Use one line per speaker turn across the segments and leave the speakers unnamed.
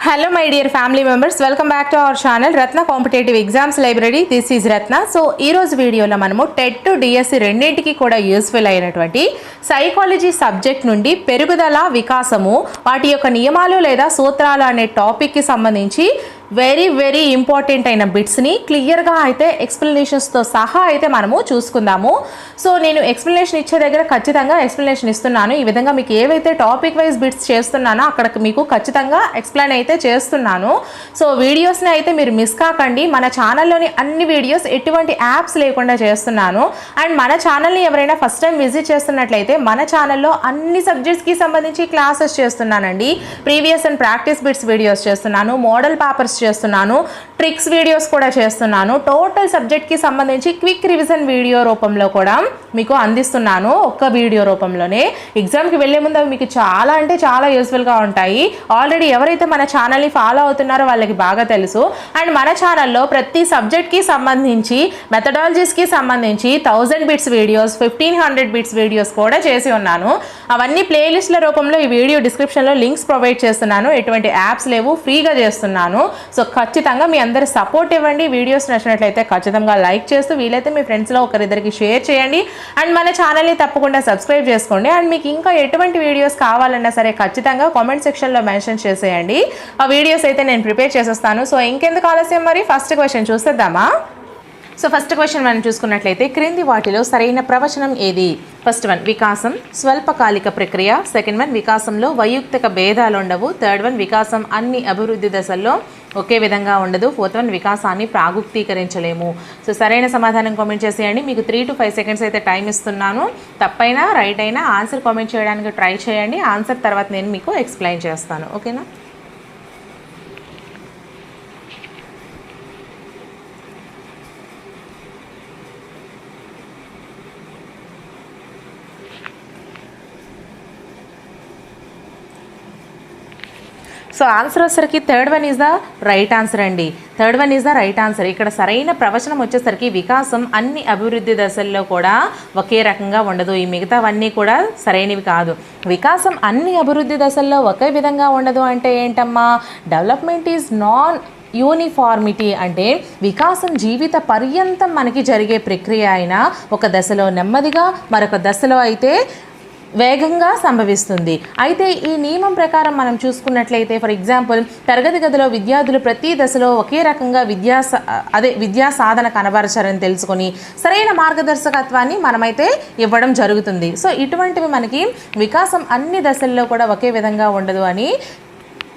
Hello my dear family members welcome back to our channel Ratna competitive exams library this is Ratna so ఈ రోజు వీడియోలో మనము TET DSC రెండింటికి కూడా useful అయినటువంటి సైకాలజీ సబ్జెక్ట్ నుండి పెరుగుదల వికాసము వాటి యొక్క నియమాలు లేదా సూత్రాలు అనే టాపిక్కి సంబంధించి వెరీ వెరీ ఇంపార్టెంట్ అయిన బిట్స్ని క్లియర్గా అయితే ఎక్స్ప్లెనేషన్స్తో సహా అయితే మనము చూసుకుందాము. సో నేను ఎక్స్ప్లెనేషన్ ఇచ్చే దగ్గర ఖచ్చితంగా ఎక్స్ప్లెనేషన్ ఇస్తున్నాను. ఈ విధంగా మీకు ఏవైతే టాపిక్ వైజ్ బిట్స్ చేస్తున్నానో అక్కడ మీకు ఖచ్చితంగా ఎక్స్ప్లెయిన్ అయితే చేస్తున్నాను. సో వీడియోస్ని అయితే మీరు మిస్ కాకండి. మన ఛానల్లోని అన్ని వీడియోస్ ఎటువంటి యాప్స్ లేకుండా చేస్తున్నాను. అండ్ మన ఛానల్ని ఎవరైనా ఫస్ట్ టైం విజిట్ చేస్తున్నట్లయితే మన ఛానల్లో అన్ని సబ్జెక్ట్స్కి సంబంధించి క్లాసెస్ చేస్తున్నానండి. Previous and practice bits videos చేస్తున్నాను. మోడల్ పేపర్స్ చేస్తున్నాను ట్రిక్స్ వీడియోస్ కూడా చేస్తున్నాను. టోటల్ సబ్జెక్ట్కి సంబంధించి క్విక్ రివిజన్ వీడియో రూపంలో కూడా మీకు అందిస్తున్నాను ఒక్క వీడియో రూపంలోనే. ఎగ్జామ్కి వెళ్ళే ముందు అవి మీకు చాలా అంటే చాలా యూస్ఫుల్గా ఉంటాయి. ఆల్రెడీ ఎవరైతే మన ఛానల్ని ఫాలో అవుతున్నారో వాళ్ళకి బాగా తెలుసు. అండ్ మన ఛానల్లో ప్రతి సబ్జెక్ట్కి సంబంధించి మెథడాలజీస్కి సంబంధించి thousand bits videos fifteen hundred bits videos కూడా చేసి ఉన్నాను. అవన్నీ ప్లేలిస్ట్ల రూపంలో ఈ వీడియో డిస్క్రిప్షన్లో లింక్స్ ప్రొవైడ్ చేస్తున్నాను. ఎటువంటి యాప్స్ లేవు ఫ్రీగా చేస్తున్నాను. సో ఖచ్చితంగా మీ అందరి సపోర్ట్ ఇవ్వండి. వీడియోస్ నచ్చినట్లయితే ఖచ్చితంగా లైక్ చేస్తూ వీలైతే మీ ఫ్రెండ్స్లో ఒకరిద్దరికి షేర్ చేయండి. అండ్ మన ఛానల్ని తప్పకుండా సబ్స్క్రైబ్ చేసుకోండి. అండ్ మీకు ఇంకా ఎటువంటి వీడియోస్ కావాలన్నా సరే ఖచ్చితంగా కామెంట్ సెక్షన్లో మెన్షన్ చేసేయండి. ఆ వీడియోస్ అయితే నేను ప్రిపేర్ చేసేస్తాను. సో ఇంకెందుకు ఆలస్యం మరి? ఫస్ట్ క్వశ్చన్ చూసేద్దామా? సో ఫస్ట్ క్వశ్చన్ మనం చూసుకున్నట్లయితే క్రింది వాటిలో సరైన ప్రవచనం ఏది? ఫస్ట్ వన్ వికాసం స్వల్పకాలిక ప్రక్రియ. సెకండ్ వన్ వికాసంలో వైయుక్తిక భేదాలు ఉండవు. థర్డ్ వన్ వికాసం అన్ని అభివృద్ధి దశల్లో ఒకే విధంగా ఉండదు. ఫోర్త్ వన్ వికాసాన్ని ప్రాగుక్తీకరించలేము. సో సరైన సమాధానం కామెంట్ చేసేయండి. మీకు త్రీ టు ఫైవ్ సెకండ్స్ అయితే టైం ఇస్తున్నాను. తప్పైనా రైట్ అయినా ఆన్సర్ కామెంట్ చేయడానికి ట్రై చేయండి. ఆన్సర్ తర్వాత నేను మీకు ఎక్స్ప్లెయిన్ చేస్తాను. ఓకేనా సో ఆన్సర్ వచ్చేసరికి third one is the right answer అండి. Third one is the right answer ఇక్కడ సరైన ప్రవచనం వచ్చేసరికి వికాసం అన్ని అభివృద్ధి దశల్లో కూడా ఒకే రకంగా ఉండదు. ఈ మిగతావన్నీ కూడా సరైనవి కాదు. వికాసం అన్ని అభివృద్ధి దశల్లో ఒకే విధంగా ఉండదు అంటే ఏంటమ్మా? డెవలప్మెంట్ ఈజ్ నాన్ యూనిఫార్మిటీ అంటే వికాసం జీవిత పర్యంతం మనకి జరిగే ప్రక్రియ అయినా ఒక దశలో నెమ్మదిగా మరొక దశలో అయితే వేగంగా సంభవిస్తుంది. అయితే ఈ నియమం ప్రకారం మనం చూసుకున్నట్లయితే ఫర్ ఎగ్జాంపుల్ తరగతి గదిలో విద్యార్థులు ప్రతి దశలో ఒకే రకంగా విద్యా సా- అదే విద్యా సాధన కనబరచారని తెలుసుకొని సరైన మార్గదర్శకత్వాన్ని మనమైతే ఇవ్వడం జరుగుతుంది. సో ఇటువంటివి మనకి వికాసం అన్ని దశల్లో కూడా ఒకే విధంగా ఉండదు అని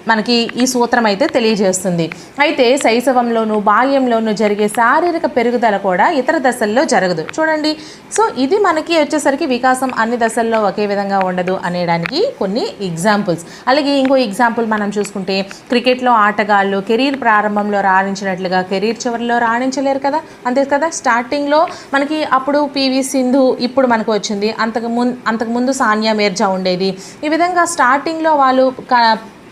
మనకి ఈ సూత్రం అయితే తెలియజేస్తుంది. అయితే శైశవంలోను బాల్యంలోను జరిగే శారీరక పెరుగుదల కూడా ఇతర దశల్లో జరగదు. చూడండి. సో ఇది మనకి వచ్చేసరికి వికాసం అన్ని దశల్లో ఒకే విధంగా ఉండదు అనేదానికి కొన్ని ఎగ్జాంపుల్స్ అలాగే ఇంకో ఎగ్జాంపుల్ మనం చూసుకుంటే క్రికెట్లో ఆటగాళ్ళు కెరీర్ ప్రారంభంలో రాణించినట్లుగా కెరీర్ చివరిలో రాణించలేరు కదా? అంతే కదా? స్టార్టింగ్లో మనకి అప్పుడు పివి సింధు ఇప్పుడు మనకు వచ్చింది. అంతకు ముందు అంతకు ముందు సానియా మీర్జా ఉండేది. ఈ విధంగా స్టార్టింగ్లో వాళ్ళు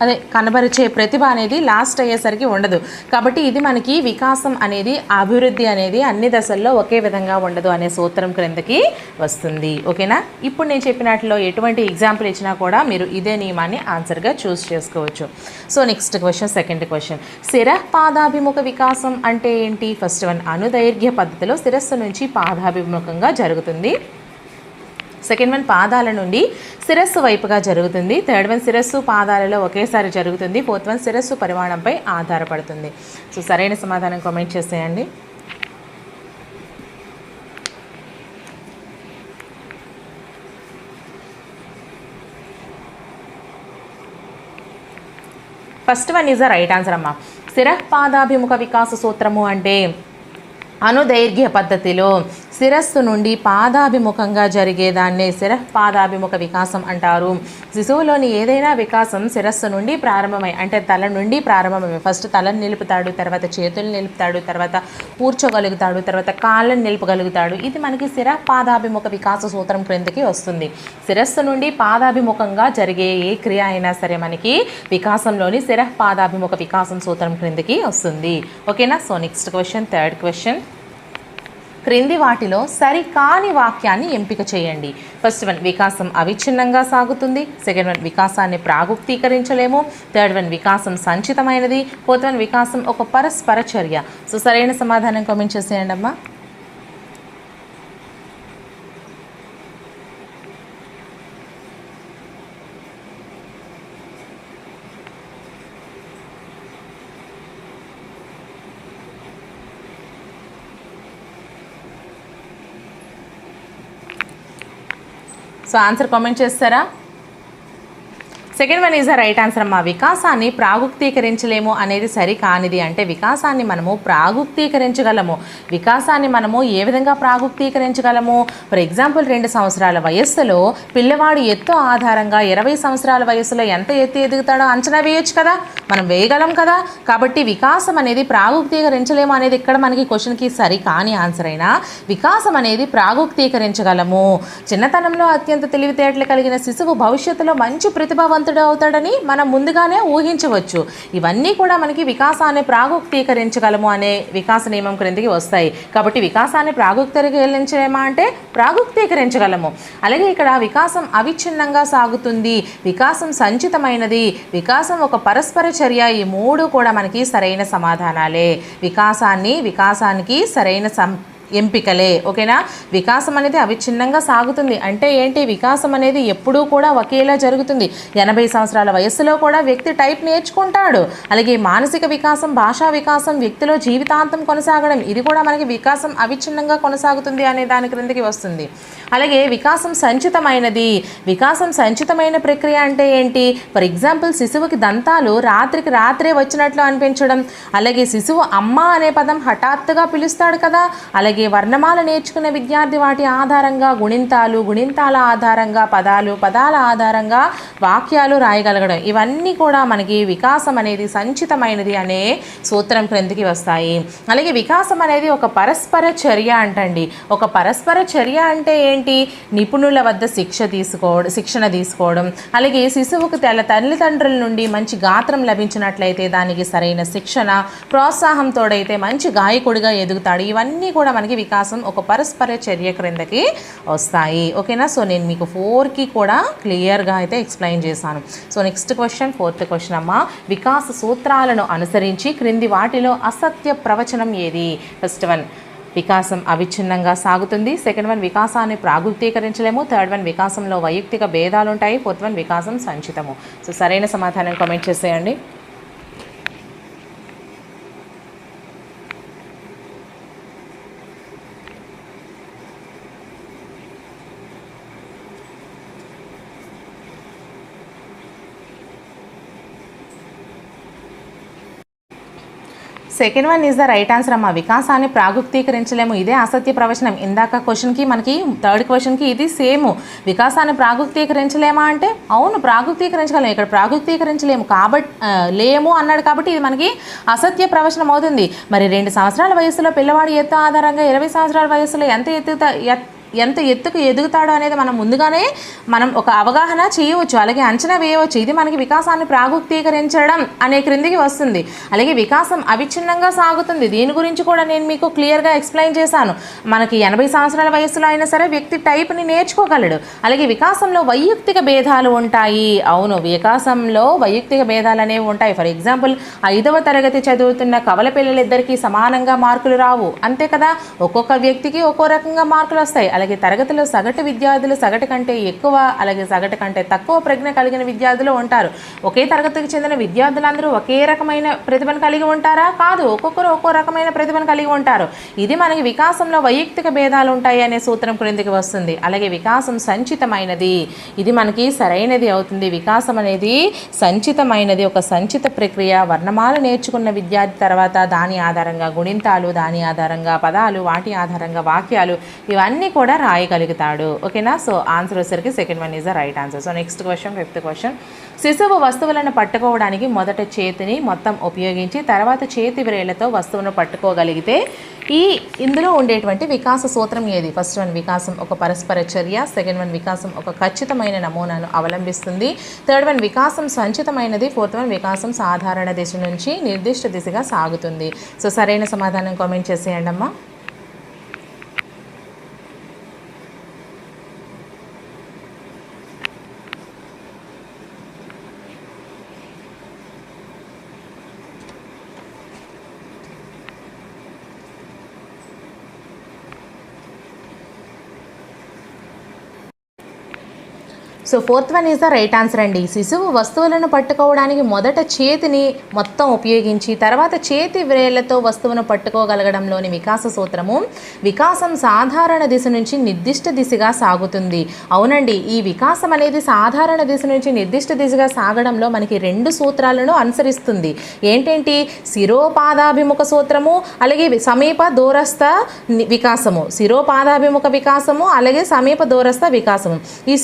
అదే కనబరిచే ప్రతిభ అనేది లాస్ట్ అయ్యేసరికి ఉండదు. కాబట్టి ఇది మనకి వికాసం అనేది అభివృద్ధి అనేది అన్ని దశల్లో ఒకే విధంగా ఉండదు అనే సూత్రం క్రిందకి వస్తుంది. ఓకేనా? ఇప్పుడు నేను చెప్పినట్లో ఎటువంటి ఎగ్జాంపుల్ ఇచ్చినా కూడా మీరు ఇదే నియమాన్ని ఆన్సర్గా చూస్ చేసుకోవచ్చు. So next question second question శిరపాదాభిముఖ వికాసం అంటే ఏంటి? ఫస్ట్ వన్ అనుదైర్ఘ్య పద్ధతిలో శిరస్సు నుంచి పాదాభిముఖంగా జరుగుతుంది. సెకండ్ వన్ పాదాల నుండి శిరస్సు వైపుగా జరుగుతుంది. థర్డ్ వన్ శిరస్సు పాదాలలో ఒకేసారి జరుగుతుంది. ఫోర్త్ వన్ శిరస్సు పరిమాణంపై ఆధారపడుతుంది. సో సరైన సమాధానం కామెంట్ చేసేయండి. First one is the right answer అమ్మా. శిరపాదాభిముఖ వికాస సూత్రము అంటే అనుదైర్ఘ్య పద్ధతిలో శిరస్సు నుండి పాదాభిముఖంగా జరిగేదాన్నే శిరపాదాభిముఖ వికాసం అంటారు. శిశువులోని ఏదైనా వికాసం శిరస్సు నుండి ప్రారంభమై అంటే తల నుండి ప్రారంభమై ఫస్ట్ తలను నిలుపుతాడు తర్వాత చేతులు నిలుపుతాడు తర్వాత కూర్చోగలుగుతాడు తర్వాత కాళ్ళను నిలుపగలుగుతాడు. ఇది మనకి శిరపాదాభిముఖ వికాస సూత్రం క్రిందకి వస్తుంది. శిరస్సు నుండి పాదాభిముఖంగా జరిగే ఏ క్రియ అయినా సరే మనకి వికాసంలోని శిరపాదాభిముఖ వికాసం సూత్రం క్రిందకి వస్తుంది. ఓకేనా? So next question third question క్రింది వాటిలో సరికాని వాక్యాన్ని ఎంపిక చేయండి. ఫస్ట్ వన్ వికాసం అవిచ్ఛిన్నంగా సాగుతుంది. సెకండ్ వన్ వికాసాన్ని ప్రాగుప్తీకరించలేము. థర్డ్ వన్ వికాసం సంచితమైనది. ఫోర్త్ వన్ వికాసం ఒక పరస్పర చర్య. సో సరైన సమాధానం కామెంట్ చేసేయండి అమ్మా సో ఆన్సర్ కామెంట్ చేస్తారా? Second one is the right answer అమ్మా వికాసాన్ని ప్రాగుక్తీకరించలేము అనేది సరికానిది అంటే వికాసాన్ని మనము ప్రాగుక్తీకరించగలము. వికాసాన్ని మనము ఏ విధంగా ప్రాగుక్తీకరించగలము? ఫర్ ఎగ్జాంపుల్ రెండు సంవత్సరాల వయస్సులో పిల్లవాడు ఎత్తు ఆధారంగా ఇరవై సంవత్సరాల వయస్సులో ఎంత ఎత్తు ఎదుగుతాడో అంచనా వేయొచ్చు కదా? మనం వేయగలం కదా? కాబట్టి వికాసం అనేది ప్రాగుక్తీకరించలేము అనేది ఇక్కడ మనకి క్వశ్చన్కి సరి కాని ఆన్సర్ అయినా వికాసం అనేది ప్రాగుక్తీకరించగలము. చిన్నతనంలో అత్యంత తెలివితేటలు కలిగిన శిశువు భవిష్యత్తులో మంచి విజయవంతుడు అవుతాడని మనం ముందుగానే ఊహించవచ్చు. ఇవన్నీ కూడా మనకి వికాసాన్ని ప్రాగుక్తీకరించగలము అనే వికాస నియమం క్రిందికి వస్తాయి. కాబట్టి వికాసాన్ని ప్రాగుక్తీకరించడమా అంటే ప్రాగుక్తీకరించగలము. అలాగే ఇక్కడ వికాసం అవిచ్ఛిన్నంగా సాగుతుంది. వికాసం సంచితమైనది. వికాసం ఒక పరస్పర చర్య. ఈ మూడు కూడా మనకి సరైన సమాధానాలే. వికాసాన్ని వికాసానికి సరైన సం ఎంపికలే. ఓకేనా? వికాసం అనేది అవిచ్ఛిన్నంగా సాగుతుంది. అంటే ఏంటి? వికాసం అనేది ఎప్పుడూ కూడా ఒకేలా జరుగుతుంది. ఎనభై సంవత్సరాల వయస్సులో కూడా వ్యక్తి టైప్ నేర్చుకుంటాడు. అలాగే మానసిక వికాసం భాషా వికాసం వ్యక్తిలో జీవితాంతం కొనసాగడం ఇది కూడా మనకి వికాసం అవిచ్ఛిన్నంగా కొనసాగుతుంది అనే దాని క్రిందకి వస్తుంది. అలాగే వికాసం సంచితమైనది. వికాసం సంచితమైన ప్రక్రియ అంటే ఏంటి? ఫర్ ఎగ్జాంపుల్ శిశువుకి దంతాలు రాత్రికి రాత్రే వచ్చినట్లు అనిపించడం. అలాగే శిశువు అమ్మ అనే పదం హఠాత్తుగా పిలుస్తాడు కదా? అలాగే వర్ణమాల నేర్చుకున్న విద్యార్థి వాటి ఆధారంగా గుణింతాలు గుణింతాల ఆధారంగా పదాలు పదాల ఆధారంగా వాక్యాలు రాయగలగడం. ఇవన్నీ కూడా మనకి వికాసం అనేది సంచితమైనది అనే సూత్రం క్రిందికి వస్తాయి. అలాగే వికాసం అనేది ఒక పరస్పర చర్య అంటండి. ఒక పరస్పర చర్య అంటే ఏంటి? నిపుణుల వద్ద శిక్ష తీసుకోవడం శిక్షణ తీసుకోవడం. అలాగే శిశువుకు తెల్ల తల్లిదండ్రుల నుండి మంచి గాత్రం లభించినట్లయితే దానికి సరైన శిక్షణ ప్రోత్సాహంతోడైతే మంచి గాయకుడిగా ఎదుగుతాడు. ఇవన్నీ కూడా మనకి వికాసం ఒక పరస్పర చర్య క్రిందకి వస్తాయి. ఓకేనా? సో నేను మీకు ఫోర్కి కూడా క్లియర్గా అయితే ఎక్స్ప్లెయిన్ చేశాను. So next question fourth question అమ్మ. వికాస సూత్రాలను అనుసరించి క్రింది వాటిలో అసత్య ప్రవచనం ఏది? ఫస్ట్ వన్ వికాసం అవిచ్ఛిన్నంగా సాగుతుంది. సెకండ్ వన్ వికాసాన్ని ప్రాగుప్తీకరించలేము థర్డ్ వన్ వికాసంలో వైయక్తిక భేదాలు ఉంటాయి ఫోర్త్ వన్ వికాసం సంచితము. సో సరైన సమాధానం కామెంట్ చేసేయండి. Second one is the right answer అమ్మ. వికాసాన్ని ప్రాగుక్తీకరించలేము. ఇదే అసత్య ప్రవచనం. ఇందాక క్వశ్చన్కి మనకి థర్డ్ క్వశ్చన్కి ఇది సేమ్. వికాసాన్ని ప్రాగుక్తీకరించలేమా అంటే అవును ప్రాగుక్తీకరించగలం. ఇక్కడ ప్రాగుక్తీకరించలేము. కాబట్టి లేము అన్నాడు కాబట్టి ఇది మనకి అసత్య ప్రవచనం అవుతుంది. మరి రెండు సంవత్సరాల వయసులో పిల్లవాడి ఎత్తు ఆధారంగా ఇరవై సంవత్సరాల వయసులో ఎంత ఎత్తు ఎంత ఎత్తుకు ఎదుగుతాడో అనేది మనం ముందుగానే మనం ఒక అవగాహన చేయవచ్చు. అలాగే అంచనా వేయవచ్చు. ఇది మనకి వికాసాన్ని ప్రాగుక్తీకరించడం అనే క్రిందికి వస్తుంది. అలాగే వికాసం అవిచ్ఛిన్నంగా సాగుతుంది. దీని గురించి కూడా నేను మీకు క్లియర్గా ఎక్స్ప్లెయిన్ చేశాను. మనకి ఎనభై సంవత్సరాల వయసులో అయినా సరే వ్యక్తి టైప్ని నేర్చుకోగలడు. అలాగే వికాసంలో వైయక్తిక భేదాలు ఉంటాయి. అవును వికాసంలో వైయక్తిక భేదాలు అనేవి ఉంటాయి. ఫర్ ఎగ్జాంపుల్ ఐదవ తరగతి చదువుతున్న కవల పిల్లలిద్దరికీ సమానంగా మార్కులు రావు. అంతే కదా? ఒక్కొక్క వ్యక్తికి ఒక్కో రకంగా మార్కులు వస్తాయి. అలాగే తరగతిలో సగటు విద్యార్థులు సగటు కంటే ఎక్కువ అలాగే సగటు కంటే తక్కువ ప్రజ్ఞ కలిగిన విద్యార్థులు ఉంటారు. ఒకే తరగతికి చెందిన విద్యార్థులందరూ ఒకే రకమైన ప్రతిభను కలిగి ఉంటారా? కాదు ఒక్కొక్కరు ఒక్కో రకమైన ప్రతిభను కలిగి ఉంటారు. ఇది మనకి వికాసంలో వైయక్తిక భేదాలు ఉంటాయి అనే సూత్రం క్రిందికి వస్తుంది. అలాగే వికాసం సంచితమైనది. ఇది మనకి సరైనది అవుతుంది. వికాసం అనేది సంచితమైనది. ఒక సంచిత ప్రక్రియ. వర్ణమాల నేర్చుకున్న విద్యార్థి తర్వాత దాని ఆధారంగా గుణింతాలు దాని ఆధారంగా పదాలు వాటి ఆధారంగా వాక్యాలు ఇవన్నీ కూడా కూడా రాయగలుగుతాడు. ఓకేనా? సో ఆన్సర్ వచ్చేసరికి second one is the right answer so next question fifth question శిశువు వస్తువులను పట్టుకోవడానికి మొదట చేతిని మొత్తం ఉపయోగించి తర్వాత చేతి వ్రేళ్ళతో వస్తువును పట్టుకోగలిగితే ఈ ఇందులో ఉండేటువంటి వికాస సూత్రం ఏది? ఫస్ట్ వన్ వికాసం ఒక పరస్పర చర్య. సెకండ్ వన్ వికాసం ఒక ఖచ్చితమైన నమూనాను అవలంబిస్తుంది. థర్డ్ వన్ వికాసం సంచితమైనది. ఫోర్త్ వన్ వికాసం సాధారణ దిశ నుంచి నిర్దిష్ట దిశగా సాగుతుంది. సో సరైన సమాధానం కామెంట్ చేసేయండి అమ్మా so fourth one is the right answer అండి. శిశువు వస్తువులను పట్టుకోవడానికి మొదట చేతిని మొత్తం ఉపయోగించి తర్వాత చేతి వ్రేళ్ళతో వస్తువును పట్టుకోగలగడంలోని వికాస సూత్రము వికాసం సాధారణ దిశ నుంచి నిర్దిష్ట దిశగా సాగుతుంది. అవునండి ఈ వికాసం అనేది సాధారణ దిశ నుంచి నిర్దిష్ట దిశగా సాగడంలో మనకి రెండు సూత్రాలను అనుసరిస్తుంది. ఏంటేంటి? శిరోపాదాభిముఖ సూత్రము అలాగే సమీప దూరస్థ వికాసము. శిరోపాదాభిముఖ వికాసము అలాగే సమీప దూరస్థ వికాసము. ఈ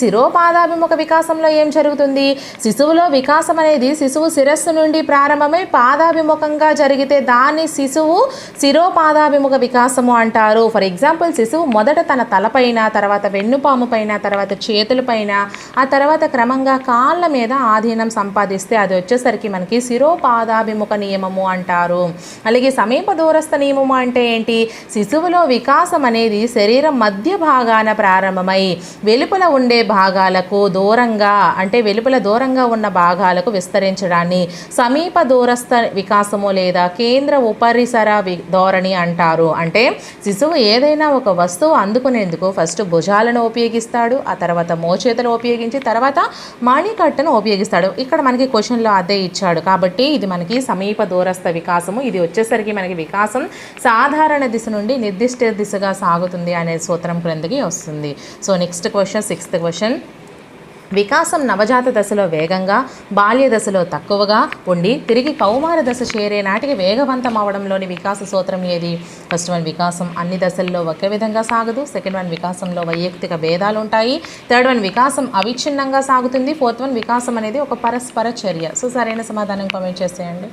ముఖ వికాసంలో ఏం జరుగుతుంది? శిశువులో వికాసం అనేది శిశువు శిరస్సు నుండి ప్రారంభమై పాదాభిముఖంగా జరిగితే దాన్ని శిశువు శిరోపాదాభిముఖ వికాసము అంటారు. ఫర్ ఎగ్జాంపుల్ శిశువు మొదట తన తలపైన తర్వాత వెన్నుపాము పైన తర్వాత చేతులపైన ఆ తర్వాత క్రమంగా కాళ్ళ మీద ఆధీనం సంపాదిస్తే అది వచ్చేసరికి మనకి శిరోపాదాభిముఖ నియమము అంటారు. అలాగే సమీప దూరస్థ నియమము అంటే ఏంటి? శిశువులో వికాసం అనేది శరీరం మధ్య భాగాన ప్రారంభమై వెలుపల ఉండే భాగాలకు దూరంగా అంటే వెలుపల దూరంగా ఉన్న భాగాలకు విస్తరించడాన్ని సమీప దూరస్థ వికాసము లేదా కేంద్ర ఉపరిసర వి- ధోరణి అంటారు. అంటే శిశువు ఏదైనా ఒక వస్తువు అందుకునేందుకు ఫస్ట్ భుజాలను ఉపయోగిస్తాడు ఆ తర్వాత మోచేతులు ఉపయోగించి తర్వాత మణికట్టును ఉపయోగిస్తాడు. ఇక్కడ మనకి క్వశ్చన్లో అదే ఇచ్చాడు. కాబట్టి ఇది మనకి సమీప దూరస్థ వికాసము. ఇది వచ్చేసరికి మనకి వికాసం సాధారణ దిశ నుండి నిర్దిష్ట దిశగా సాగుతుంది అనే సూత్రం క్రిందకి వస్తుంది. So next question sixth question వికాసం నవజాత దశలో వేగంగా బాల్య దశలో తక్కువగా ఉండి తిరిగి కౌమార దశ చేరే నాటికి వేగవంతం అవడంలోని వికాస సూత్రం ఏది? ఫస్ట్ వన్ వికాసం అన్ని దశల్లో ఒకే విధంగా సాగదు. సెకండ్ వన్ వికాసంలో వైయక్తిక భేదాలు ఉంటాయి. థర్డ్ వన్ వికాసం అవిచ్ఛిన్నంగా సాగుతుంది. ఫోర్త్ వన్ వికాసం అనేది ఒక పరస్పర చర్య. సో సరైన సమాధానం కామెంట్ చేసేయండి.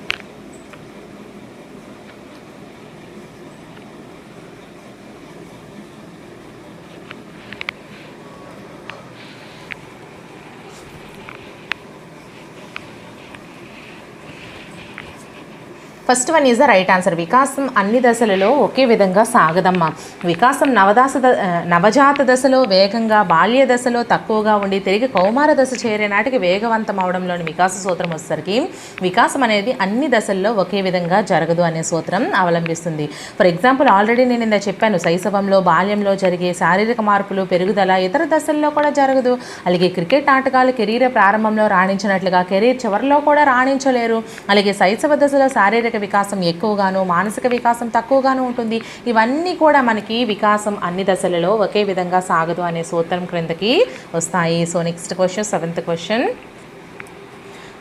First one is the right answer వికాసం అన్ని దశలలో ఒకే విధంగా సాగదమ్మా. వికాసం నవదాస ద నవజాత దశలో వేగంగా బాల్య దశలో తక్కువగా ఉండి తిరిగి కౌమార దశ చేరే నాటికి వేగవంతం అవడంలోని వికాస సూత్రం వచ్చేసరికి వికాసం అనేది అన్ని దశల్లో ఒకే విధంగా జరగదు అనే సూత్రం అవలంబిస్తుంది. ఫర్ ఎగ్జాంపుల్ ఆల్రెడీ నేను ఇందా చెప్పాను శైశవంలో బాల్యంలో జరిగే శారీరక మార్పులు పెరుగుదల ఇతర దశల్లో కూడా జరగదు. అలాగే క్రికెట్ ఆటగాళ్ళు కెరీర్ ప్రారంభంలో రాణించినట్లుగా కెరీర్ చివరిలో కూడా రాణించలేరు. అలాగే శైశవ దశలో శారీరక వికాసం ఎక్కువగాను మానసిక వికాసం తక్కువగాను ఉంటుంది. ఇవన్నీ కూడా మనకి వికాసం అన్ని దశలలో ఒకే విధంగా సాగదు అనే సూత్రం క్రిందకి వస్తాయి. So next question seventh question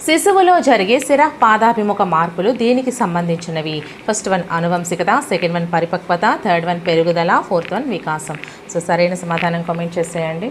శిశువులో జరిగే శిర పాదాభిముఖ మార్పులు దేనికి సంబంధించినవి? ఫస్ట్ వన్ అనువంశికత సెకండ్ వన్ పరిపక్వత థర్డ్ వన్ పెరుగుదల ఫోర్త్ వన్ వికాసం. సో సరైన సమాధానం కామెంట్ చేసేయండి.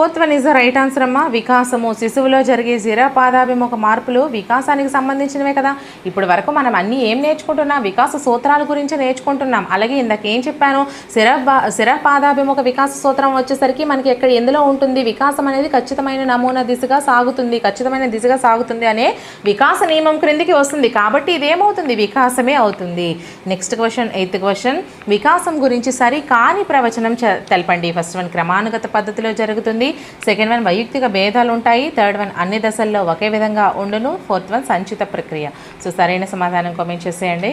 Fourth one is the right answer అమ్మ. వికాసము శిశువులో జరిగే శిరపాదాభిముఖ మార్పులు వికాసానికి సంబంధించినవే కదా. ఇప్పుడు వరకు మనం అన్ని ఏం నేర్చుకుంటున్నాం? వికాస సూత్రాల గురించి నేర్చుకుంటున్నాం. అలాగే ఇందాక ఏం చెప్పాను? శిర బా- పాదాభిముఖ వికాస సూత్రం వచ్చేసరికి మనకి ఎక్కడ ఎందులో ఉంటుంది? వికాసం అనేది ఖచ్చితమైన నమూనా దిశగా సాగుతుంది ఖచ్చితమైన దిశగా సాగుతుంది అనే వికాస నియమం క్రిందికి వస్తుంది. కాబట్టి ఇదేమవుతుంది? వికాసమే అవుతుంది. Next question eighth question. వికాసం గురించి సరి కాని ప్రవచనం తెలపండి. ఫస్ట్ వన్ క్రమానుగత పద్ధతిలో జరుగుతుంది. సెకండ్ వన్ వైయక్తిక భేదాలు ఉంటాయి థర్డ్ వన్ అన్ని దశల్లో ఒకే విధంగా ఉండును. ఫోర్త్ వన్ సంచిత ప్రక్రియ. సో సరైన సమాధానం కామెంట్ చేసేయండి.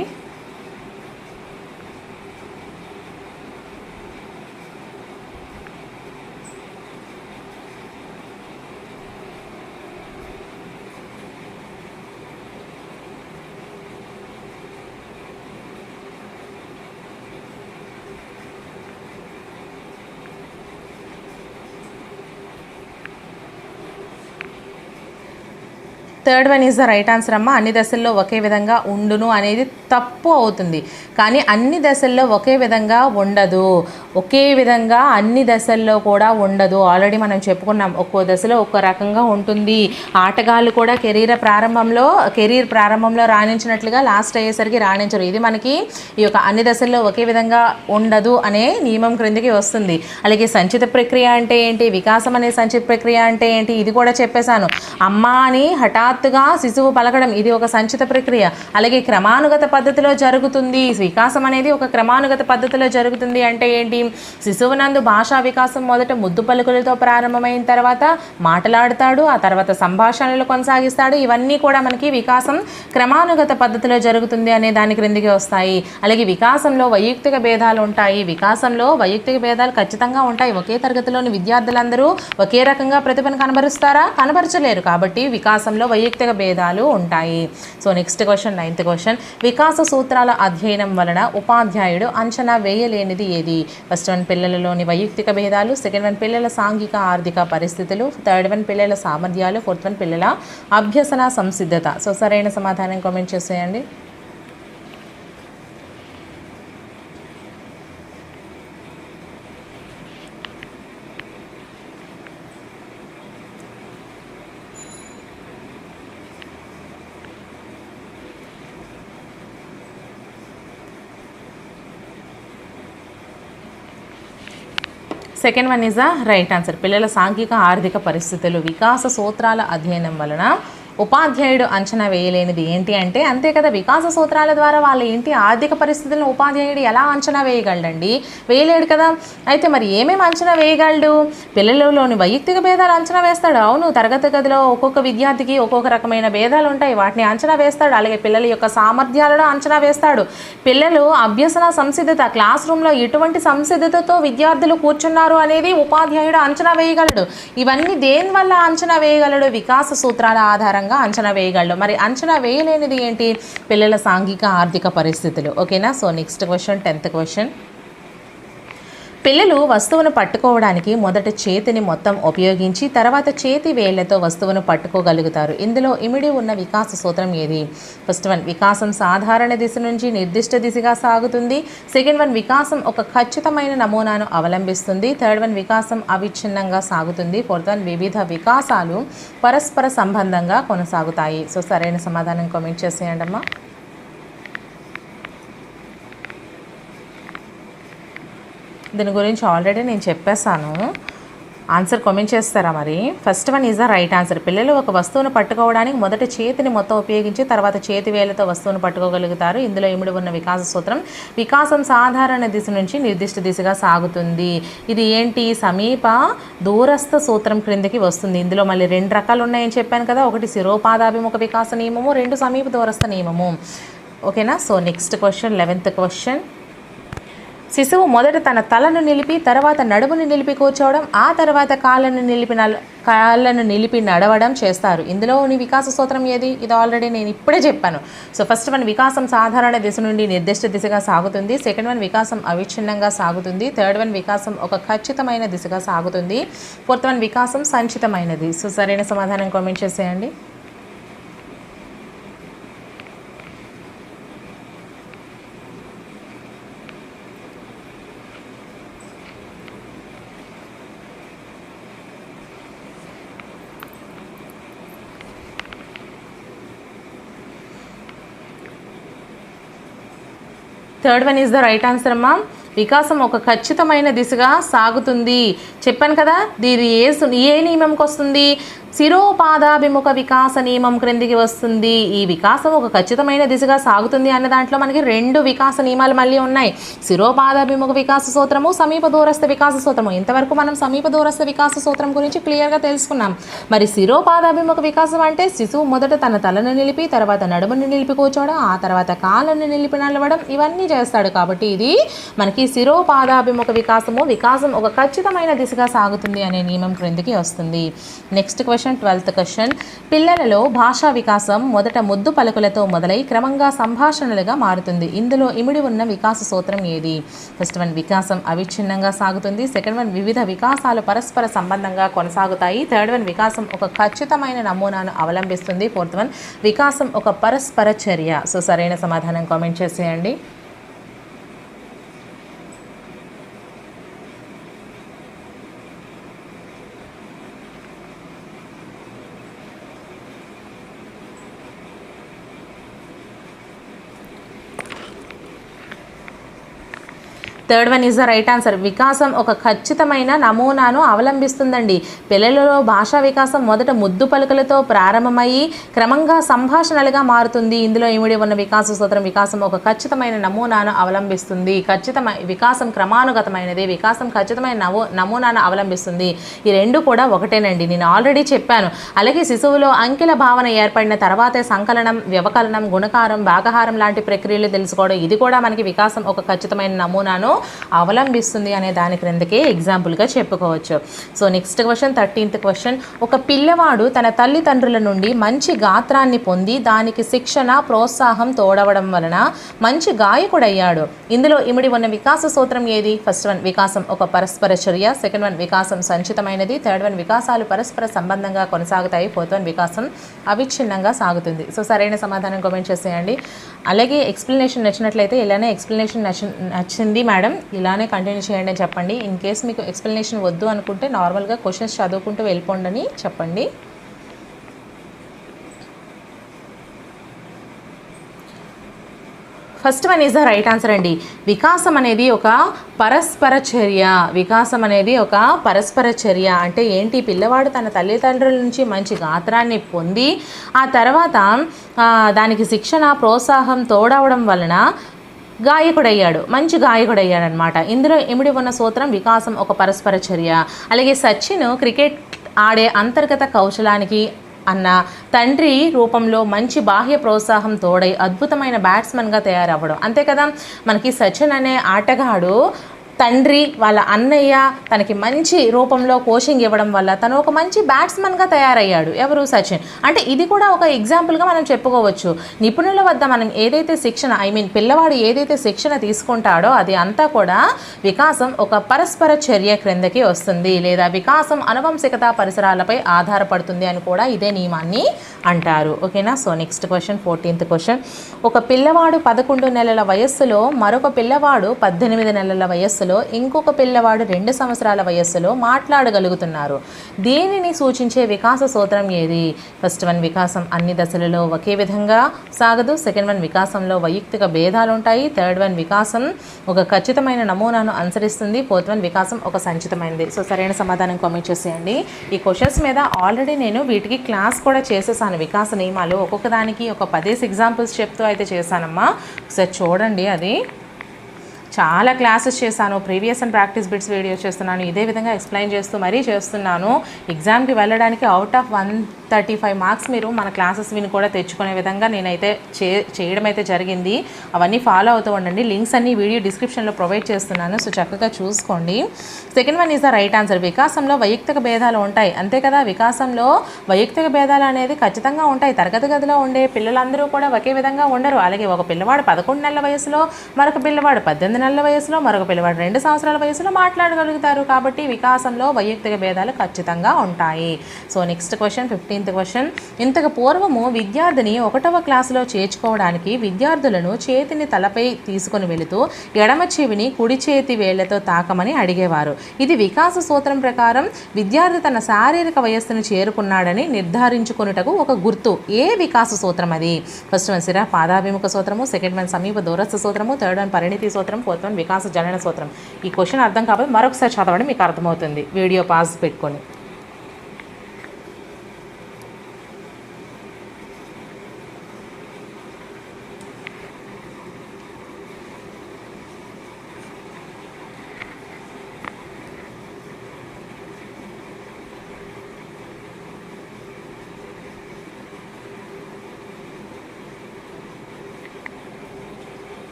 Third one is the right answer అమ్మ. అన్ని దశల్లో ఒకే విధంగా ఉండును అనేది తప్పు అవుతుంది. కానీ అన్ని దశల్లో ఒకే విధంగా ఉండదు. ఒకే విధంగా అన్ని దశల్లో కూడా ఉండదు. ఆల్రెడీ మనం చెప్పుకున్నాం ఒక్కో దశలో ఒక్కో రకంగా ఉంటుంది. ఆటగాళ్ళు కూడా కెరీర్ ప్రారంభంలో కెరీర్ ప్రారంభంలో రాణించినట్లుగా లాస్ట్ అయ్యేసరికి రాణించరు. ఇది మనకి ఈ యొక్క అన్ని దశల్లో ఒకే విధంగా ఉండదు అనే నియమం క్రిందికి వస్తుంది. అలాగే సంచిత ప్రక్రియ అంటే ఏంటి? వికాసం అనే సంచిత ప్రక్రియ అంటే ఏంటి? ఇది కూడా చెప్పేశాను. అమ్మ అని హఠాత్తుగా శిశువు పలకడం ఇది ఒక సంచిత ప్రక్రియ. అలాగే క్రమానుగత పద్ధతిలో జరుగుతుంది. వికాసం అనేది ఒక క్రమానుగత పద్ధతిలో జరుగుతుంది అంటే ఏంటి? శిశువునందు భాషా వికాసం మొదట ముద్దు పలుకులతో ప్రారంభమైన తర్వాత మాట్లాడతాడు ఆ తర్వాత సంభాషణలు కొనసాగిస్తాడు. ఇవన్నీ కూడా మనకి వికాసం క్రమానుగత పద్ధతిలో జరుగుతుంది అనే దాని క్రిందికి వస్తాయి. అలాగే వికాసంలో వైయక్తిక భేదాలు ఉంటాయి. వికాసంలో వైయక్తిక భేదాలు ఖచ్చితంగా ఉంటాయి. ఒకే తరగతిలోని విద్యార్థులందరూ ఒకే రకంగా ప్రతిభను కనబరుస్తారా? కనబరచలేరు. కాబట్టి వికాసంలో వైయక్తిక భేదాలు ఉంటాయి. So next question ninth question వికా సూత్రాల అధ్యయనం వలన ఉపాధ్యాయుడు అంచనా వేయలేనిది ఏది? ఫస్ట్ వన్ పిల్లలలోని వైయక్తిక భేదాలు సెకండ్ వన్ పిల్లల సాంఘిక ఆర్థిక పరిస్థితులు థర్డ్ వన్ పిల్లల సామర్థ్యాలు ఫోర్త్ వన్ పిల్లల అభ్యసన సంసిద్ధత. సో సరైన సమాధానం కామెంట్ చేసేయండి. Second one is the right answer. పిల్లల సాంఘిక ఆర్థిక పరిస్థితులు వికాస సూత్రాల అధ్యయనం వలన ఉపాధ్యాయుడు అంచనా వేయలేనిది ఏంటి అంటే అంతే కదా వికాస సూత్రాల ద్వారా వాళ్ళ ఇంటి ఆర్థిక పరిస్థితులను ఉపాధ్యాయుడు ఎలా అంచనా వేయగలడండి? వేయలేడు కదా. అయితే మరి ఏమేమి అంచనా వేయగలడు? పిల్లలలోని వైయక్తిక భేదాలు అంచనా వేస్తాడు. అవును తరగతి గదిలో ఒక్కొక్క విద్యార్థికి ఒక్కొక్క రకమైన భేదాలు ఉంటాయి. వాటిని అంచనా వేస్తాడు. అలాగే పిల్లల యొక్క సామర్థ్యాలను అంచనా వేస్తాడు. పిల్లలు అభ్యసన సంసిద్ధత క్లాస్ రూమ్లో ఎటువంటి సంసిద్ధతతో విద్యార్థులు కూర్చున్నారు అనేది ఉపాధ్యాయుడు అంచనా వేయగలడు. ఇవన్నీ దేని వల్ల అంచనా వేయగలడు? వికాస సూత్రాల ఆధారంగా. అంచనా వేయగలడు. మరి అంచనా వేయలేనిది ఏంటి? పిల్లల సాంఘిక ఆర్థిక పరిస్థితులు. ఓకేనా? So next question tenth question పిల్లలు వస్తువును పట్టుకోవడానికి మొదట చేతిని మొత్తం ఉపయోగించి తర్వాత చేతి వేళ్ళతో వస్తువును పట్టుకోగలుగుతారు. ఇందులో ఇమిడి ఉన్న వికాస సూత్రం ఏది? ఫస్ట్ వన్ వికాసం సాధారణ దిశ నుంచి నిర్దిష్ట దిశగా సాగుతుంది. సెకండ్ వన్ వికాసం ఒక ఖచ్చితమైన నమూనాను అవలంబిస్తుంది. థర్డ్ వన్ వికాసం అవిచ్ఛిన్నంగా సాగుతుంది. ఫోర్త్ వన్ వివిధ వికాసాలు పరస్పర సంబంధంగా కొనసాగుతాయి. సో సరైన సమాధానం కామెంట్ చేసేయండి అమ్మా దీని గురించి ఆల్రెడీ నేను చెప్పేశాను. ఆన్సర్ కామెంట్ చేస్తారా మరి? First one is the right answer పిల్లలు ఒక వస్తువును పట్టుకోవడానికి మొదట చేతిని మొత్తం ఉపయోగించి తర్వాత చేతి వేలతో వస్తువును పట్టుకోగలుగుతారు. ఇందులో ఇమిడి ఉన్న వికాస సూత్రం వికాసం సాధారణ దిశ నుంచి నిర్దిష్ట దిశగా సాగుతుంది. ఇది ఏంటి? సమీప దూరస్థ సూత్రం క్రిందకి వస్తుంది. ఇందులో మళ్ళీ రెండు రకాలు ఉన్నాయని చెప్పాను కదా. ఒకటి శిరోపాదాభిముఖ వికాస నియమము రెండు సమీప దూరస్థ నియమము. ఓకేనా so next question eleventh question శిశువు మొదట తన తలను నిలిపి తర్వాత నడుమును నిలిపి కూర్చోవడం ఆ తర్వాత కాళ్ళను నిలిపి కాళ్ళను నిలిపి నడవడం చేస్తారు. ఇందులోని వికాస సూత్రం ఏది? ఇది ఆల్రెడీ నేను ఇప్పుడే చెప్పాను. సో ఫస్ట్ వన్ వికాసం సాధారణ దిశ నుండి నిర్దిష్ట దిశగా సాగుతుంది. సెకండ్ వన్ వికాసం అవిచ్ఛిన్నంగా సాగుతుంది. థర్డ్ వన్ వికాసం ఒక ఖచ్చితమైన దిశగా సాగుతుంది. ఫోర్త్ వన్ వికాసం సంచితమైనది. సో సరైన సమాధానం కామెంట్ చేసేయండి. Third one is the right answer అమ్మా వికాసం ఒక ఖచ్చితమైన దిశగా సాగుతుంది. చెప్పాను కదా దీని ఏ సు- ఏ నియమంకి వస్తుంది శిరోపాదాభిముఖ వికాస నియమం క్రిందికి వస్తుంది. ఈ వికాసం ఒక ఖచ్చితమైన దిశగా సాగుతుంది అన్న దాంట్లో మనకి రెండు వికాస నియమాలు మళ్ళీ ఉన్నాయి. శిరోపాదాభిముఖ వికాస సూత్రము సమీప దూరస్థ వికాస సూత్రము. ఇంతవరకు మనం సమీప దూరస్థ వికాస సూత్రం గురించి క్లియర్గా తెలుసుకున్నాం. మరి శిరోపాదాభిముఖ వికాసం అంటే శిశువు మొదట తన తలను నిలిపి తర్వాత నడుముని నిలిపి కూర్చోవడం ఆ తర్వాత కాళ్ళను నిలిపి నలవడం ఇవన్నీ చేస్తాడు కాబట్టి ఇది మనకి శిరోపాదాభిముఖ వికాసము వికాసం ఒక ఖచ్చితమైన దిశగా సాగుతుంది అనే నియమం క్రిందికి వస్తుంది. Next question twelfth question. పిల్లలలో భాషా వికాసం మొదట ముద్దు పలుకులతో మొదలై క్రమంగా సంభాషణలుగా మారుతుంది. ఇందులో ఇమిడి ఉన్న వికాస సూత్రం ఏది? ఫస్ట్ వన్ వికాసం అవిచ్ఛిన్నంగా సాగుతుంది. సెకండ్ వన్ వివిధ వికాసాలు పరస్పర సంబంధంగా కొనసాగుతాయి. థర్డ్ వన్ వికాసం ఒక ఖచ్చితమైన నమూనాను అవలంబిస్తుంది. ఫోర్త్ వన్ వికాసం ఒక పరస్పర చర్య. సో సరైన సమాధానం కామెంట్ చేసేయండి. Third one is the right answer. వికాసం ఒక ఖచ్చితమైన నమూనాను అవలంబిస్తుందండి. పిల్లలలో భాషా వికాసం మొదట ముద్దు పలుకలతో ప్రారంభమయ్యి క్రమంగా సంభాషణలుగా మారుతుంది. ఇందులో ఇమిడి ఉన్న వికాస సూత్రం వికాసం ఒక ఖచ్చితమైన నమూనాను అవలంబిస్తుంది. ఖచ్చితమైన వికాసం క్రమానుగతమైనది. వికాసం ఖచ్చితమైన నవో నమూనాను అవలంబిస్తుంది. ఈ రెండు కూడా ఒకటేనండి. నేను ఆల్రెడీ చెప్పాను. అలాగే శిశువులో అంకెల భావన ఏర్పడిన తర్వాతే సంకలనం వ్యవకలనం గుణకారం భాగహారం లాంటి ప్రక్రియలు తెలుసుకోవడం. ఇది కూడా మనకి వికాసం ఒక ఖచ్చితమైన నమూనాను అవలంబిస్తుంది అనే దాని క్రిందకే ఎగ్జాంపుల్గా చెప్పుకోవచ్చు. So next question thirteenth question ఒక పిల్లవాడు తన తల్లిదండ్రుల నుండి మంచి గాత్రాన్ని పొంది దానికి శిక్షణ ప్రోత్సాహం తోడవడం వలన మంచి గాయకుడయ్యాడు. ఇందులో ఇమిడి ఉన్న వికాస సూత్రం ఏది? ఫస్ట్ వన్ వికాసం ఒక పరస్పర చర్య. సెకండ్ వన్ వికాసం సంచితమైనది. థర్డ్ వన్ వికాసాలు పరస్పర సంబంధంగా కొనసాగుతాయి. ఫోర్త్ వన్ వికాసం అవిచ్ఛిన్నంగా సాగుతుంది. సో సరైన సమాధానం కామెంట్ చేసేయండి. అలాగే ఎక్స్ప్లెనేషన్ నచ్చినట్లయితే ఇలానే ఎక్స్ప్లెనేషన్ నచ్చింది మేడం ఇలానే కంటిన్యూ చేయండి అని చెప్పండి. ఇన్ కేస్ మీకు ఎక్స్ప్లెనేషన్ వద్దు అనుకుంటే నార్మల్గా క్వశ్చన్స్ చదువుకుంటూ వెళ్ళిపోండి అని చెప్పండి. First one is the right answer అండి. వికాసం అనేది ఒక పరస్పర చర్య. వికాసం అనేది ఒక పరస్పర చర్య. అంటే ఏంటి? పిల్లవాడు తన తల్లిదండ్రుల నుంచి మంచి గాత్రాన్ని పొంది ఆ తర్వాత దానికి శిక్షణ ప్రోత్సాహం తోడవడం వలన గాయకుడయ్యాడు. మంచి గాయకుడయ్యాడు అనమాట ఇందులో ఇమిడి ఉన్న సూత్రం వికాసం ఒక పరస్పర చర్య. అలాగే సచిన్ క్రికెట్ ఆడే అంతర్గత కౌశలానికి అన్న తండ్రి రూపంలో మంచి బాహ్య ప్రోత్సాహం తోడై అద్భుతమైన బ్యాట్స్మెన్గా తయారవ్వడం. అంతే కదా? మనకి సచిన్ అనే ఆటగాడు తండ్రి వాళ్ళ అన్నయ్య తనకి మంచి రూపంలో కోచింగ్ ఇవ్వడం వల్ల తను ఒక మంచి బ్యాట్స్మెన్గా తయారయ్యాడు. ఎవరు? సచిన్. అంటే ఇది కూడా ఒక ఎగ్జాంపుల్గా మనం చెప్పుకోవచ్చు. నిపుణుల వద్ద మనం ఏదైతే శిక్షణ ఐ మీన్ పిల్లవాడు ఏదైతే శిక్షణ తీసుకుంటాడో అది అంతా కూడా వికాసం ఒక పరస్పర చర్య క్రిందకి వస్తుంది. లేదా వికాసం అనువంశికత పరిసరాలపై ఆధారపడుతుంది అని కూడా ఇదే నియమాన్ని అంటారు. ఓకేనా? So next question fourteenth question. ఒక పిల్లవాడు పదకొండు నెలల వయస్సులో మరొక పిల్లవాడు పద్దెనిమిది నెలల వయస్సులో ఇంకొక పిల్లవాడు రెండు సంవత్సరాల వయస్సులో మాట్లాడగలుగుతున్నారు. దీనిని సూచించే వికాస సూత్రం ఏది? ఫస్ట్ వన్ వికాసం అన్ని దశలలో ఒకే విధంగా సాగదు. సెకండ్ వన్ వికాసంలో వైయక్తిక భేదాలు ఉంటాయి థర్డ్ వన్ వికాసం ఒక ఖచ్చితమైన నమూనాను అనుసరిస్తుంది. ఫోర్త్ వన్ వికాసం ఒక సంచితమైనది సో సరైన సమాధానం కామెంట్ చేసేయండి. ఈ క్వశ్చన్స్ మీద ఆల్రెడీ నేను వీటికి క్లాస్ కూడా చేసేసాను. వికాస నియమాలు ఒక్కొక్క దానికి ఒక పదేసి ఎగ్జాంపుల్స్ చెప్తూ అయితే చేశానమ్మా. ఒకసారి చూడండి అది. చాలా క్లాసెస్ చేశాను previous and practice bits video చేస్తున్నాను ఇదే విధంగా ఎక్స్ప్లెయిన్ చేస్తూ మరీ చేస్తున్నాను. ఎగ్జామ్కి వెళ్ళడానికి out of one thirty five marks మీరు మన క్లాసెస్ విని కూడా తెచ్చుకునే విధంగా నేనైతే చే చేయడం అయితే జరిగింది. అవన్నీ ఫాలో అవుతూ ఉండండి. లింక్స్ అన్ని వీడియో డిస్క్రిప్షన్లో ప్రొవైడ్ చేస్తున్నాను సో చక్కగా చూసుకోండి. Second one is the right answer. వికాసంలో వైయక్తిక భేదాలు ఉంటాయి. అంతే కదా వికాసంలో వైయక్తిక భేదాలు అనేది ఖచ్చితంగా ఉంటాయి. తరగతి గదిలో ఉండే పిల్లలందరూ కూడా ఒకే విధంగా ఉండరు. అలాగే ఒక పిల్లవాడు పదకొండు నెలల వయసులో మరొక పిల్లవాడు పద్దెనిమిది నెలల వయసులో మరొక పిల్లవాడు రెండు సంవత్సరాల వయసులో మాట్లాడగలుగుతారు కాబట్టి వికాసంలో వైయక్తిక భేదాలు ఖచ్చితంగా ఉంటాయి. So next question fifteenth question ఇంతకు పూర్వము విద్యార్థిని ఒకటవ క్లాసులో చేర్చుకోవడానికి విద్యార్థులను చేతిని తలపై తీసుకొని వెళుతూ ఎడమ చెవిని కుడి చేతి వేళ్ళతో తాకమని అడిగేవారు. ఇది వికాస సూత్రం ప్రకారం విద్యార్థి తన శారీరక వయస్సును చేరుకున్నాడని నిర్ధారించుకొనుటకు ఒక గుర్తు. ఏ వికాస సూత్రం అది? ఫస్ట్ వన్ సిరా పాదాభిముఖ సూత్రము సెకండ్ వన్ సమీప దూరస్థ సూత్రము థర్డ్ వన్ పరిణితి సూత్రం ఫోర్త్ వన్ వికాస జనన సూత్రం ఈ క్వశ్చన్ అర్థం కాబట్టి మరొకసారి చదవండి మీకు అర్థమవుతుంది. వీడియో పాస్ పెట్టుకొని.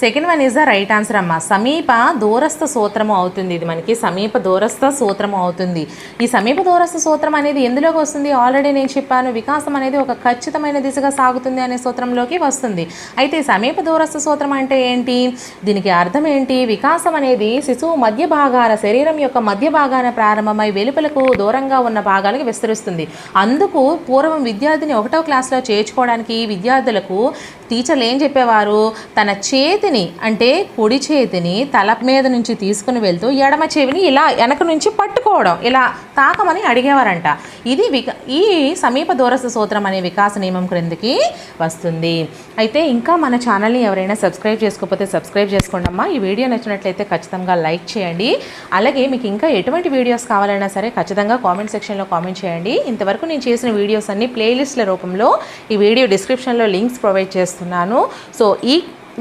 Second one is the right answer అమ్మ. సమీప దూరస్థ సూత్రము అవుతుంది. ఇది మనకి సమీప దూరస్థ సూత్రము అవుతుంది. ఈ సమీప దూరస్థ సూత్రం అనేది ఎందులోకి వస్తుంది? ఆల్రెడీ నేను చెప్పాను వికాసం అనేది ఒక ఖచ్చితమైన దిశగా సాగుతుంది అనే సూత్రంలోకి వస్తుంది. అయితే సమీప దూరస్థ సూత్రం అంటే ఏంటి? దీనికి అర్థం ఏంటి? వికాసం అనేది శిశువు మధ్య భాగాన శరీరం యొక్క మధ్య భాగాన ప్రారంభమై వెలుపలకు దూరంగా ఉన్న భాగాలకు విస్తరిస్తుంది. అందుకు పూర్వం విద్యార్థిని ఒకటో క్లాస్లో చేర్చుకోవడానికి విద్యార్థులకు టీచర్లు ఏం చెప్పేవారు? తన చేతి చేతిని అంటే కుడి చేతిని తల మీద నుంచి తీసుకుని వెళ్తూ ఎడమ చెవిని ఇలా వెనక నుంచి పట్టుకోవడం ఇలా తాకమని అడిగేవారంట. ఇది విక ఈ సమీప దూరస్థ సూత్రం అనే వికాస నియమం క్రిందికి వస్తుంది. అయితే ఇంకా మన ఛానల్ని ఎవరైనా సబ్స్క్రైబ్ చేసుకోకపోతే సబ్స్క్రైబ్ చేసుకోండి అమ్మా. ఈ వీడియో నచ్చినట్లయితే ఖచ్చితంగా లైక్ చేయండి. అలాగే మీకు ఇంకా ఎటువంటి వీడియోస్ కావాలన్నా సరే ఖచ్చితంగా కామెంట్ సెక్షన్లో కామెంట్ చేయండి. ఇంతవరకు నేను చేసిన వీడియోస్ అన్ని ప్లేలిస్ట్ల రూపంలో ఈ వీడియో డిస్క్రిప్షన్లో లింక్స్ ప్రొవైడ్ చేస్తున్నాను. సో ఈ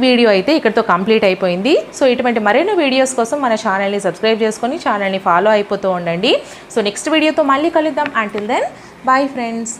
వీడియో అయితే ఇక్కడితో కంప్లీట్ అయిపోయింది. సో ఇటువంటి మరెన్నో వీడియోస్ కోసం మన ఛానల్ని సబ్స్క్రైబ్ చేసుకొని ఛానల్ని ఫాలో అయిపోతూ ఉండండి. సో నెక్స్ట్ వీడియోతో మళ్ళీ కలుద్దాం. Until then bye friends